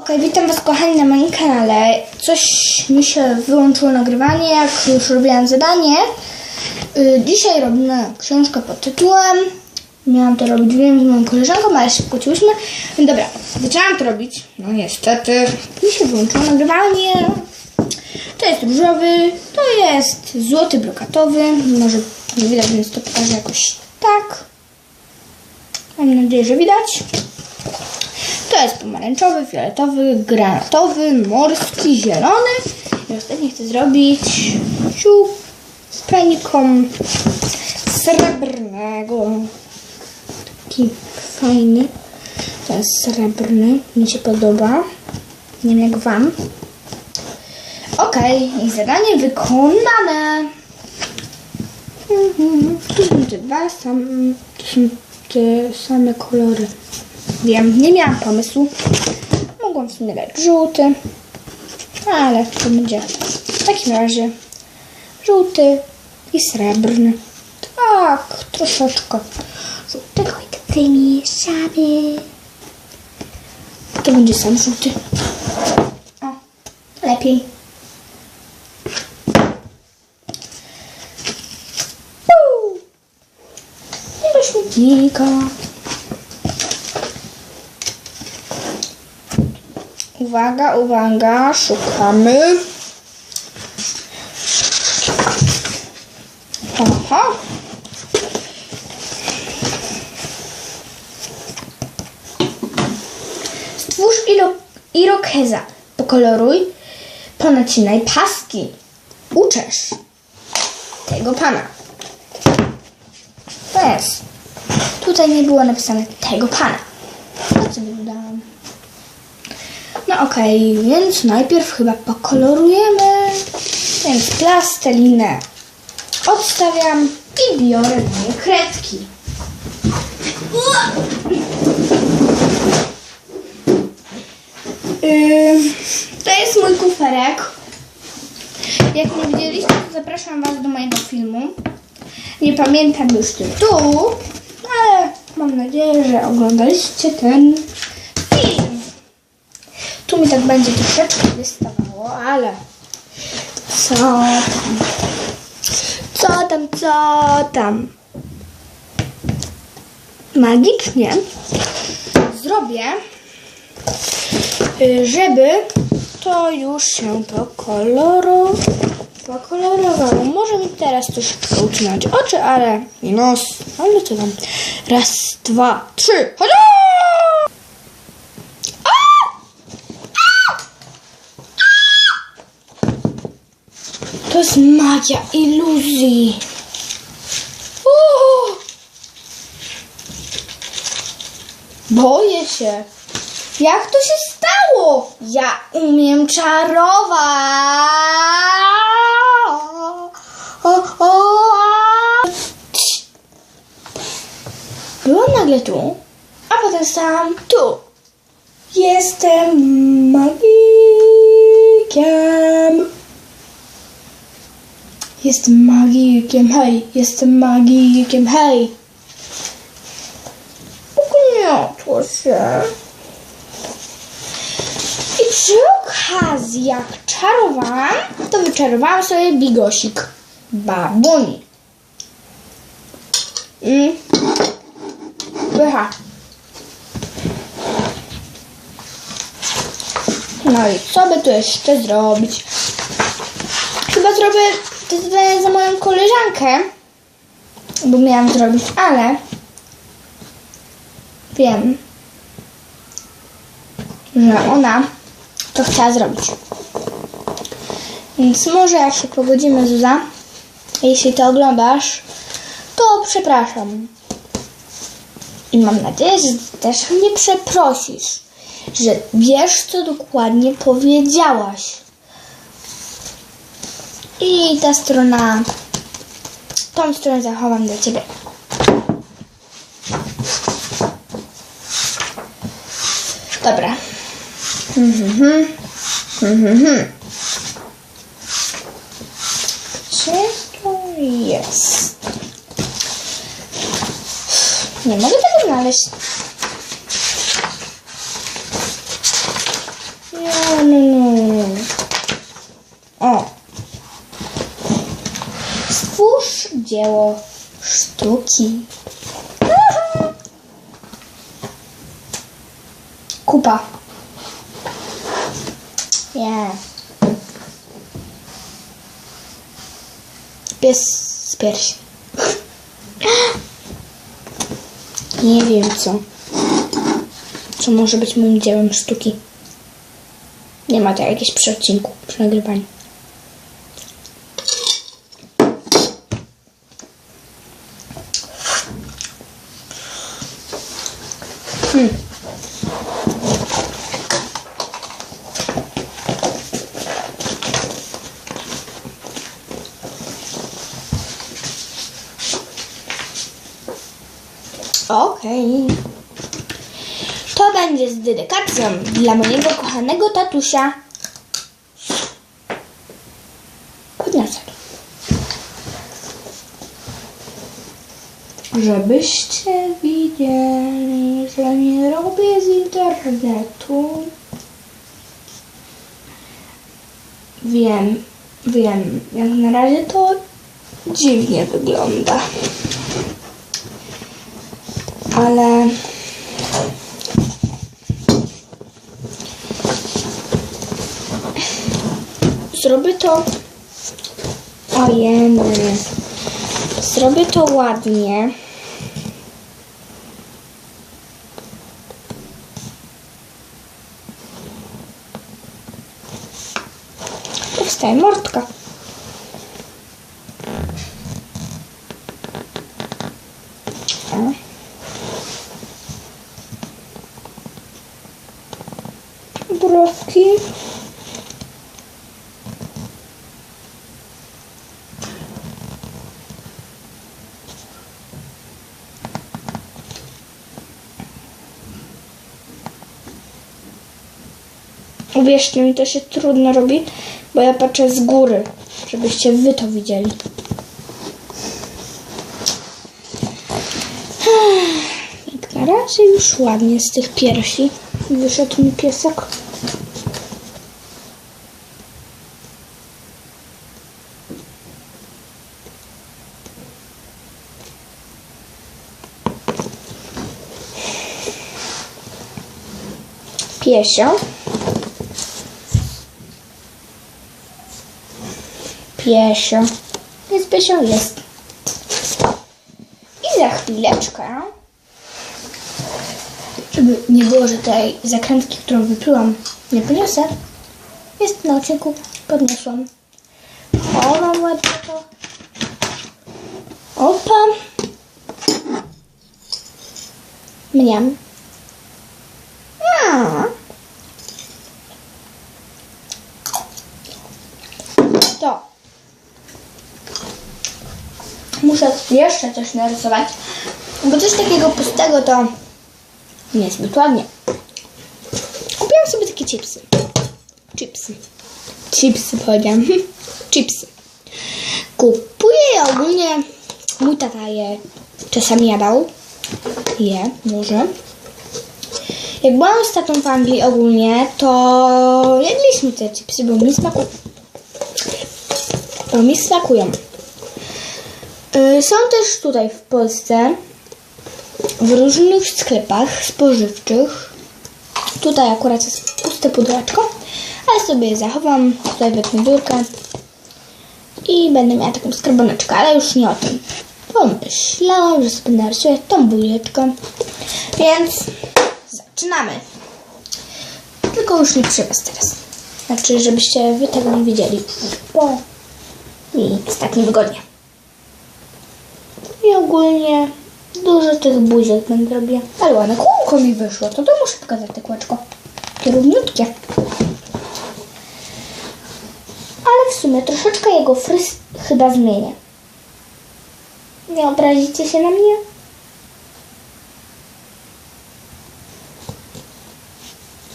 Okej, witam Was kochani na moim kanale. Coś mi się wyłączyło nagrywanie, jak już robiłam zadanie. Y, dzisiaj robimy książkę pod tytułem. Miałam to robić, wiem, z moją koleżanką, ale się pokłóciłyśmy. No dobra, zaczęłam to robić. No niestety, mi się wyłączyło nagrywanie. To jest różowy, to jest złoty brokatowy. Może nie widać, więc to pokażę jakoś tak. Mam nadzieję, że widać. To jest pomarańczowy, fioletowy, granatowy, morski, zielony. I ostatni chcę zrobić ciup z praniką srebrnego. Taki fajny. To jest srebrny. Mi się podoba. Nie wiem jak wam. Okej, i zadanie wykonane. Mhm, Tu są te dwa są te same kolory. Wiem, nie miałam pomysłu. Mogłam w sumie dać żółty, ale to będzie w takim razie żółty i srebrny. Tak, troszeczkę żółtego i wymieszamy. To będzie sam żółty. O, lepiej. Uuu. I do śmietnika. Uwaga, uwaga, szukamy. Aha. Stwórz iro irokeza. Pokoloruj, ponacinaj paski. Uczesz tego pana. Jest. Tutaj nie było napisane tego pana. Co dodałam. No okej, więc najpierw chyba pokolorujemy. Więc plastelinę odstawiam i biorę moje kredki. To jest mój kuferek. Jak nie widzieliście, to zapraszam Was do mojego filmu. Nie pamiętam już tytułu, ale mam nadzieję, że oglądaliście ten mi tak będzie troszeczkę wystawało, ale co tam? Co tam, co tam? Magicznie zrobię, żeby to już się pokoloro, pokolorowało. Może mi teraz troszeczkę ucinać oczy, ale i nos. Ale co tam? Raz, dwa, trzy. Chodź! To jest magia iluzji. Uuu. Boję się. Jak to się stało? Ja umiem czarować. Byłam nagle tu, a potem stałam tu. Jestem magikiem. Jestem magikiem, hej, jestem magikiem, hej. Ugniotło się. I przy okazji, jak czarowałam, to wyczarowałam sobie bigosik babuni. I pycha. No i co by tu jeszcze zrobić? Chyba zrobię to zadanie za moją koleżankę, bo miałam zrobić, ale wiem, że ona to chciała zrobić. Więc może jak się pogodzimy, Zuza, jeśli to oglądasz, to przepraszam. I mam nadzieję, że też mnie przeprosisz, że wiesz, co dokładnie powiedziałaś. I ta strona, tą stronę zachowam dla Ciebie. Dobra. Mhm. To jest? Nie mogę tego znaleźć. No, no, no. O. Stwórz dzieło sztuki. Kupa. Nie. Pies z piersi. Nie wiem co. Co może być moim dziełem sztuki. Nie ma to jakiegoś przecinku przy nagrywaniu. Okej. To będzie z dedykacją dla mojego kochanego tatusia. Podniosę to. Żebyście widzieli, że nie robię z internetu. Wiem, wiem, jak na razie to dziwnie wygląda. Ale zrobię to ojeny zrobię to ładnie powstaje mordka. Browki. Uwierzcie mi, to się trudno robi, bo ja patrzę z góry, żebyście wy to widzieli. Na razie już ładnie z tych piersi wyszedł mi piesek. Piesio. Piesio. Jest piesio, jest. I za chwileczkę, żeby nie było, że tej zakrętki, którą wyplułam, nie poniosę, jest na odcinku, podniosłam. O, mam ładnie to. Opa. Mniam. A. To. Muszę jeszcze coś narysować, bo coś takiego pustego to niezbyt ładnie. Kupiłam sobie takie chipsy. Chipsy. Chipsy powiedziałam. chipsy. Kupuję je ogólnie. Mój tata je czasami jadał. Je, może. Jak byłam z tatą w Anglii ogólnie, to jedliśmy te chipsy, bo mi smakują. Bo mi smakują. Y, Są też tutaj w Polsce w różnych sklepach spożywczych. Tutaj akurat jest puste pudełeczko, ale sobie je zachowam. Tutaj wetnę dziurkę i będę miała taką skarboneczkę, ale już nie o tym. Pomyślałam, że sobie narysuję tą bujeczkę, więc zaczynamy. Tylko już nie przy teraz. Znaczy, żebyście wy tego nie widzieli, bo jest tak niewygodnie. I ogólnie dużo tych buziek będę robiła. Ale ładne kółko mi wyszło, to to muszę pokazać te kółeczko. Takie równiutkie. Ale w sumie troszeczkę jego fryz chyba zmienię. Nie obrazicie się na mnie?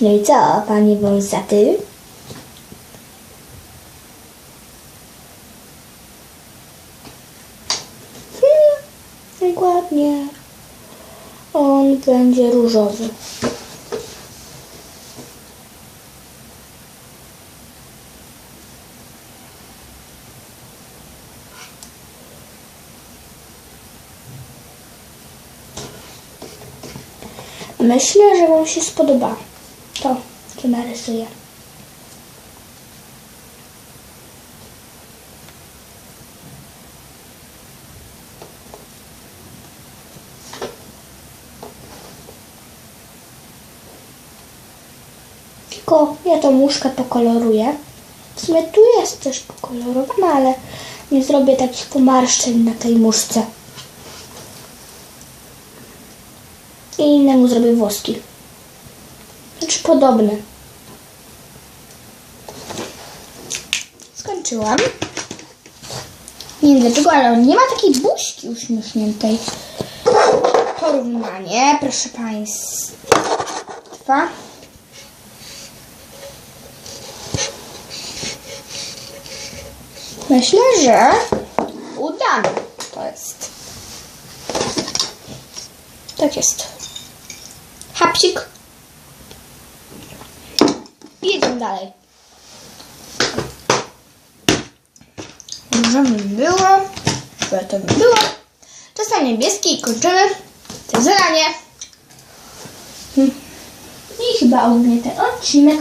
No i co, pani wąsaty? ładnie. On będzie różowy. Myślę, że Wam się spodoba to, co narysuję. Ja tą łóżkę pokoloruję. W sumie tu jest też pokolorowana, ale nie zrobię takich pomarszczeń na tej muszce. I innemu zrobię włoski. Znaczy podobne. Skończyłam. Nie wiem dlaczego, ale on nie ma takiej buźki uśmiechniętej. Porównanie, proszę Państwa. Myślę, że udane to jest. Tak jest. Hapsik. Jedziemy dalej. Żeby było, żeby to było. Czasem niebieski i kończymy to zadanie. I chyba ogólnie ten odcinek.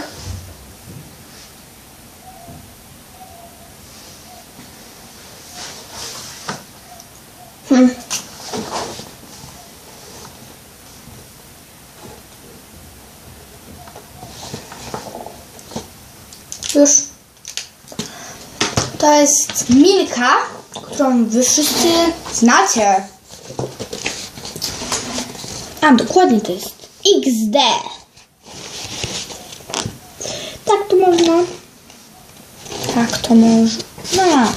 Hmm. Już. To jest Milka, którą wy wszyscy znacie. A, dokładnie to jest XD. Tak to można. Tak to można. No,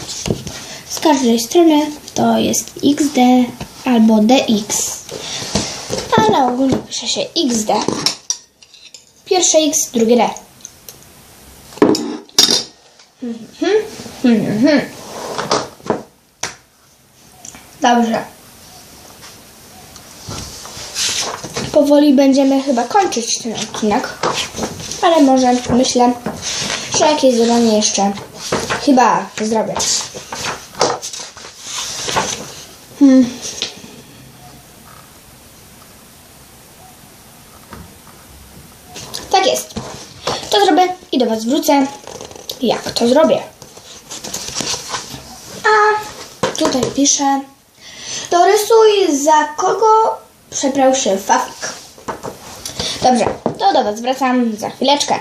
z każdej strony to jest XD albo DX. Ale ogólnie pisze się XD. Pierwsze X, drugie D. Dobrze. Powoli będziemy chyba kończyć ten odcinek. Ale może myślę, że jakieś zadanie jeszcze chyba zrobię. Hmm. Tak jest. To zrobię i do Was wrócę, jak to zrobię. A tutaj piszę, dorysuj za kogo przebrał się Fafik. Dobrze, to do Was wracam za chwileczkę.